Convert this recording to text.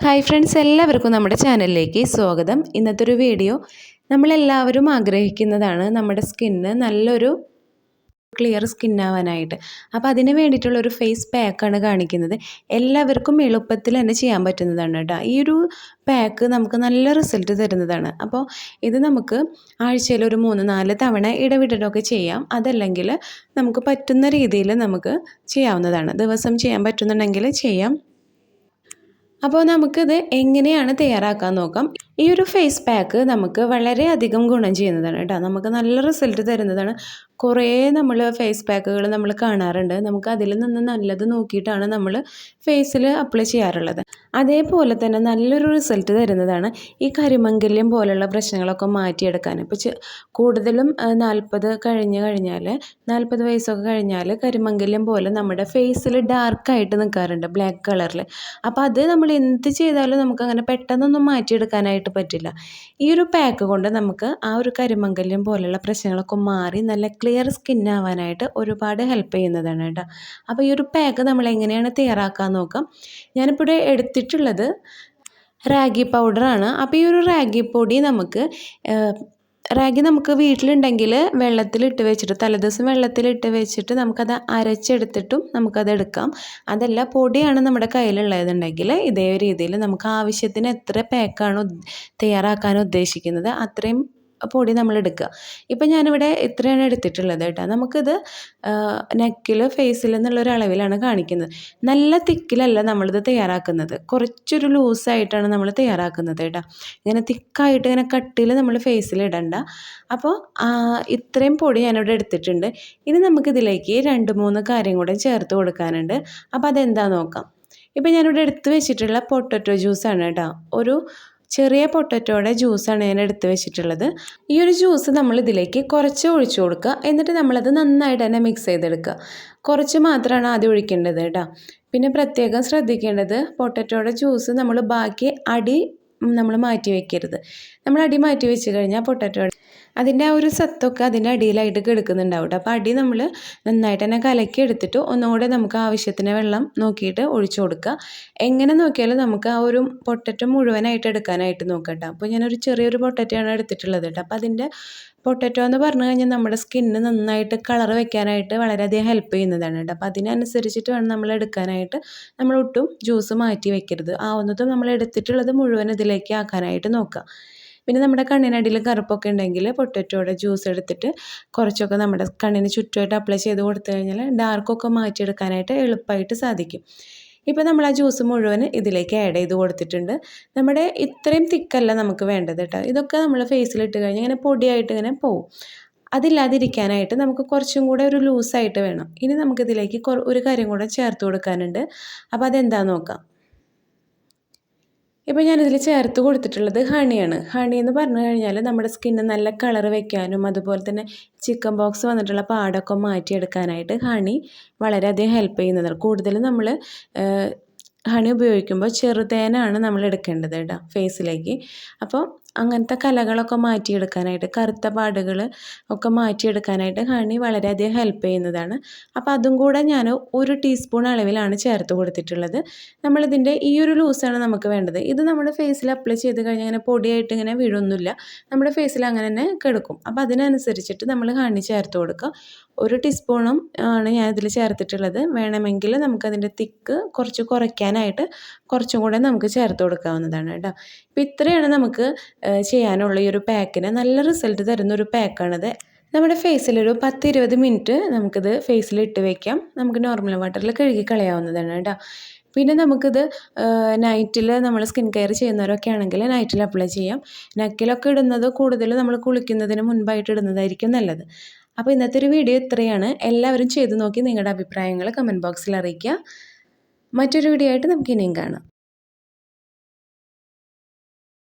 Hi friends എല്ലാവർക്കും നമ്മുടെ ചാനലിലേക്ക് സ്വാഗതം. ഇന്നത്തെ ഒരു വീഡിയോ നമ്മളെല്ലാവരും ആഗ്രഹിക്കുന്നതാണ് നമ്മുടെ സ്കിന്ന് നല്ലൊരു ക്ലിയർ സ്കിന്നാവാനായിട്ട്. അപ്പോൾ അതിന് വേണ്ടിയിട്ടുള്ള ഒരു ഫേസ് പാക്കാണ് കാണിക്കുന്നത്. എല്ലാവർക്കും എളുപ്പത്തിൽ തന്നെ ചെയ്യാൻ പറ്റുന്നതാണ് കേട്ടോ. ഈ ഒരു പാക്ക് നമുക്ക് നല്ല റിസൾട്ട് തരുന്നതാണ്. അപ്പോൾ ഇത് നമുക്ക് ആഴ്ചയിൽ ഒരു മൂന്ന് നാല് തവണ ഇടവിടലൊക്കെ ചെയ്യാം. അതല്ലെങ്കിൽ നമുക്ക് പറ്റുന്ന രീതിയിൽ നമുക്ക് ചെയ്യാവുന്നതാണ്. ദിവസം ചെയ്യാൻ പറ്റുന്നുണ്ടെങ്കിൽ ചെയ്യാം. അപ്പോൾ നമുക്കിത് എങ്ങനെയാണ് തയ്യാറാക്കാൻ നോക്കാം? ഈ ഒരു ഫേസ് പാക്ക് നമുക്ക് വളരെയധികം ഗുണം ചെയ്യുന്നതാണ് കേട്ടോ. നമുക്ക് നല്ല റിസൾട്ട് തരുന്നതാണ്. കുറേ നമ്മൾ ഫേസ് പാക്കുകൾ നമ്മൾ കാണാറുണ്ട്. നമുക്ക് അതിൽ നിന്ന് നല്ലത് നോക്കിയിട്ടാണ് നമ്മൾ ഫേസിൽ അപ്ലൈ ചെയ്യാറുള്ളത്. അതേപോലെ തന്നെ നല്ലൊരു റിസൾട്ട് തരുന്നതാണ് ഈ കരിമംഗല്യം പോലുള്ള പ്രശ്നങ്ങളൊക്കെ മാറ്റിയെടുക്കാൻ. ഇപ്പോൾ കൂടുതലും നാൽപ്പത് കഴിഞ്ഞ് കഴിഞ്ഞാൽ നാൽപ്പത് വയസ്സൊക്കെ കഴിഞ്ഞാൽ കരിമംഗല്യം പോലെ നമ്മുടെ ഫേസിൽ ഡാർക്കായിട്ട് നിൽക്കാറുണ്ട് ബ്ലാക്ക് കളറിൽ അപ്പോൾ അത് നമ്മൾ എന്ത് ചെയ്താലും നമുക്ക് അങ്ങനെ പെട്ടെന്നൊന്നും മാറ്റിയെടുക്കാനായിട്ട് പറ്റില്ല. ഈ ഒരു പാക്ക് കൊണ്ട് നമുക്ക് ആ ഒരു കരിമങ്കല്യം പോലെയുള്ള പ്രശ്നങ്ങളൊക്കെ മാറി നല്ല ക്ലിയർ സ്കിൻ ആവാനായിട്ട് ഒരുപാട് ഹെൽപ്പ് ചെയ്യുന്നതാണ് കേട്ടോ. അപ്പോൾ ഈ ഒരു പാക്ക് നമ്മൾ എങ്ങനെയാണ് തയ്യാറാക്കാൻ നോക്കാം. ഞാനിപ്പോൾ ഇവിടെ എടുത്തിട്ടുള്ളത് റാഗി പൗഡറാണ് അപ്പോൾ ഈ ഒരു റാഗി പൊടി നമുക്ക് റാഗി നമുക്ക് വീട്ടിലുണ്ടെങ്കിൽ വെള്ളത്തിലിട്ട് വെച്ചിട്ട് തലേദിവസം വെള്ളത്തിലിട്ട് വെച്ചിട്ട് നമുക്കത് അരച്ചെടുത്തിട്ടും നമുക്കത് എടുക്കാം. അതല്ല പൊടിയാണ് നമ്മുടെ കയ്യിലുള്ളതെന്നുണ്ടെങ്കിൽ ഇതേ രീതിയിൽ നമുക്ക് ആവശ്യത്തിന് എത്ര പാക്കാണ് തയ്യാറാക്കാൻ ഉദ്ദേശിക്കുന്നത് അത്രയും പൊടി നമ്മൾ എടുക്കുക ഇപ്പം ഞാനിവിടെ ഇത്രയാണ് എടുത്തിട്ടുള്ളത് കേട്ടോ. നമുക്കിത് നെക്കിൽ ഫേസിൽ എന്നുള്ള അളവിലാണ് കാണിക്കുന്നത്. നല്ല തിക്കിലല്ല നമ്മളിത് തയ്യാറാക്കുന്നത്. കുറച്ചൊരു ലൂസായിട്ടാണ് നമ്മൾ തയ്യാറാക്കുന്നത് കേട്ടോ. ഇങ്ങനെ തിക്കായിട്ട് ഇങ്ങനെ കട്ടിയിൽ നമ്മൾ ഫേസിൽ ഇടണ്ട. അപ്പോൾ ഇത്രയും പൊടി ഞാനിവിടെ എടുത്തിട്ടുണ്ട്. ഇനി നമുക്കിതിലേക്ക് രണ്ട് മൂന്ന് കാര്യം കൂടെ ചേർത്ത് കൊടുക്കാനുണ്ട്. അപ്പോൾ അതെന്താ നോക്കാം. ഇപ്പം ഞാനിവിടെ എടുത്ത് വെച്ചിട്ടുള്ള പൊട്ടറ്റോ ജ്യൂസാണ് കേട്ടോ. ഒരു ചെറിയ പൊട്ടറ്റോയുടെ ജ്യൂസാണ് ഞാൻ എടുത്ത് വെച്ചിട്ടുള്ളത്. ഈ ഒരു ജ്യൂസ് നമ്മൾ ഇതിലേക്ക് കുറച്ച് ഒഴിച്ചു കൊടുക്കുക. എന്നിട്ട് നമ്മളത് നന്നായിട്ട് തന്നെ മിക്സ് ചെയ്തെടുക്കുക. കുറച്ച് മാത്രമാണ് ആദ്യം ഒഴിക്കേണ്ടത് കേട്ടോ. പിന്നെ പ്രത്യേകം ശ്രദ്ധിക്കേണ്ടത് പൊട്ടറ്റോയുടെ ജ്യൂസ് നമ്മൾ ബാക്കി അടി നമ്മൾ മാറ്റി വയ്ക്കരുത് നമ്മൾ അടി മാറ്റി വെച്ച് കഴിഞ്ഞാൽ പൊട്ടറ്റോ അതിന്റെ ആ ഒരു സത്തൊക്കെ അതിന്റെ അടിയിലായിട്ട് കിടക്കുന്നുണ്ടാവും അപ്പോൾ അടി നമ്മൾ നന്നായിട്ട് തന്നെ കലക്കി എടുത്തിട്ട് ഒന്നുകൂടെ നമുക്ക് ആവശ്യത്തിന് വെള്ളം നോക്കിയിട്ട് ഒഴിച്ചു കൊടുക്കുക. എങ്ങനെ നോക്കിയാലും നമുക്ക് ആ ഒരു പൊട്ടറ്റോ മുഴുവനായിട്ട് എടുക്കാനായിട്ട് നോക്കട്ടോ അപ്പോൾ ഞാനൊരു ചെറിയൊരു പൊട്ടറ്റോയാണ് എടുത്തിട്ടുള്ളത് കേട്ടോ അപ്പോൾ അതിന്റെ പൊട്ടറ്റോ എന്ന് പറഞ്ഞു കഴിഞ്ഞാൽ നമ്മുടെ സ്കിന്ന് നന്നായിട്ട് കളർ വെക്കാനായിട്ട് വളരെയധികം ഹെൽപ്പ് ചെയ്യുന്നതാണ് കേട്ടോ അപ്പോൾ അതിനനുസരിച്ചിട്ട് വേണം നമ്മൾ എടുക്കാനായിട്ട്. നമ്മൾ ഒട്ടും ജ്യൂസ് മാറ്റി വെക്കരുത്. ആവുന്നതും നമ്മൾ എടുത്തിട്ടുള്ളത് മുഴുവൻ ഇതിലേക്ക് ആക്കാനായിട്ട് നോക്കുക. പിന്നെ നമ്മുടെ കണ്ണിനടിയിൽ കറുപ്പൊക്കെ ഉണ്ടെങ്കിൽ പൊട്ടറ്റോയുടെ ജ്യൂസ് എടുത്തിട്ട് കുറച്ചൊക്കെ നമ്മുടെ കണ്ണിന് ചുറ്റുമായിട്ട് അപ്ലൈ ചെയ്ത് കൊടുത്തു കഴിഞ്ഞാൽ ഡാർക്കൊക്കെ മാറ്റിയെടുക്കാനായിട്ട് എളുപ്പമായിട്ട് സാധിക്കും. ഇപ്പോൾ നമ്മൾ ആ ജ്യൂസ് മുഴുവൻ ഇതിലേക്ക് ആഡ് ചെയ്ത് കൊടുത്തിട്ടുണ്ട്. നമ്മുടെ ഇത്രയും തിക്കല്ല നമുക്ക് വേണ്ടത് കേട്ടോ. ഇതൊക്കെ നമ്മൾ ഫേസിലിട്ട് കഴിഞ്ഞാൽ ഇങ്ങനെ പൊടിയായിട്ട് ഇങ്ങനെ പോവും. അതില്ലാതിരിക്കാനായിട്ട് നമുക്ക് കുറച്ചും കൂടെ ഒരു ലൂസായിട്ട് വേണം. ഇനി നമുക്കിതിലേക്ക് ഒരു കാര്യം കൂടെ ചേർത്ത് കൊടുക്കാനുണ്ട്. അപ്പോൾ അതെന്താണെന്ന് നോക്കാം. ഇപ്പോൾ ഞാനിതിൽ ചേർത്ത് കൊടുത്തിട്ടുള്ളത് ഹണിയാണ്. ഹണി എന്ന് പറഞ്ഞു കഴിഞ്ഞാൽ നമ്മുടെ സ്കിന്ന് നല്ല കളർ വയ്ക്കാനും അതുപോലെ തന്നെ ചിക്കൻ ബോക്സ് വന്നിട്ടുള്ള പാടൊക്കെ മാറ്റിയെടുക്കാനായിട്ട് ഹണി വളരെയധികം ഹെൽപ്പ് ചെയ്യുന്നതാണ് കൂടുതലും നമ്മൾ ഹണി ഉപയോഗിക്കുമ്പോൾ ചെറുതേനാണ് നമ്മൾ എടുക്കേണ്ടത് കേട്ടോ ഫേസിലേക്ക് അപ്പോൾ അങ്ങനത്തെ കലകളൊക്കെ മാറ്റിയെടുക്കാനായിട്ട് കറുത്ത പാടുകൾ ഒക്കെ മാറ്റിയെടുക്കാനായിട്ട് ഹണി വളരെയധികം ഹെൽപ്പ് ചെയ്യുന്നതാണ്. അപ്പോൾ അതും കൂടെ ഞാൻ ഒരു ടീസ്പൂൺ അളവിലാണ് ചേർത്ത് കൊടുത്തിട്ടുള്ളത്. നമ്മളിതിന്റെ ഈ ഒരു ലൂസാണ് നമുക്ക് വേണ്ടത്. ഇത് നമ്മുടെ ഫേസിൽ അപ്ലൈ ചെയ്ത് കഴിഞ്ഞാൽ ഇങ്ങനെ പൊടിയായിട്ട് ഇങ്ങനെ വീഴൊന്നുമില്ല. നമ്മുടെ ഫേസിൽ അങ്ങനെ തന്നെ കിടക്കും. അപ്പോൾ അതിനനുസരിച്ചിട്ട് നമ്മൾ ഹണി ചേർത്ത് കൊടുക്കുക. ഒരു ടീസ്പൂണും ആണ് ഞാൻ ഇതിൽ ചേർത്തിട്ടുള്ളത്. വേണമെങ്കിൽ നമുക്കതിന്റെ തിക്ക് കുറച്ച് കുറയ്ക്കാനായിട്ട് കുറച്ചും കൂടെ നമുക്ക് ചേർത്ത് കൊടുക്കാവുന്നതാണ് കേട്ടോ. അപ്പോൾ ഇത്രയാണ് നമുക്ക് ചെയ്യാനുള്ള ഈ ഒരു പാക്കിന് നല്ല റിസൾട്ട് തരുന്ന ഒരു പാക്കാണിത്. നമ്മുടെ ഫേസിലൊരു പത്ത് ഇരുപത് മിനിറ്റ് നമുക്കിത് ഫേസിൽ ഇട്ട് വയ്ക്കാം നമുക്ക് നോർമൽ വാട്ടറിൽ കഴുകി കളയാവുന്നതാണ് കേട്ടോ. പിന്നെ നമുക്കിത് നൈറ്റിൽ നമ്മൾ സ്കിൻ കെയർ ചെയ്യുന്നവരൊക്കെ ആണെങ്കിൽ നൈറ്റിൽ അപ്ലൈ ചെയ്യാം. നക്കിലൊക്കെ ഇടുന്നത് കൂടുതൽ നമ്മൾ കുളിക്കുന്നതിന് മുൻപായിട്ട് ഇടുന്നതായിരിക്കും നല്ലത്. അപ്പോൾ ഇന്നത്തെ ഒരു വീഡിയോ ഇത്രയാണ്. എല്ലാവരും ചെയ്തു നോക്കി നിങ്ങളുടെ അഭിപ്രായങ്ങൾ കമന്റ് ബോക്സിൽ അറിയിക്കുക. മറ്റൊരു വീഡിയോ ആയിട്ട് നമുക്ക് ഇനിയും കാണാം.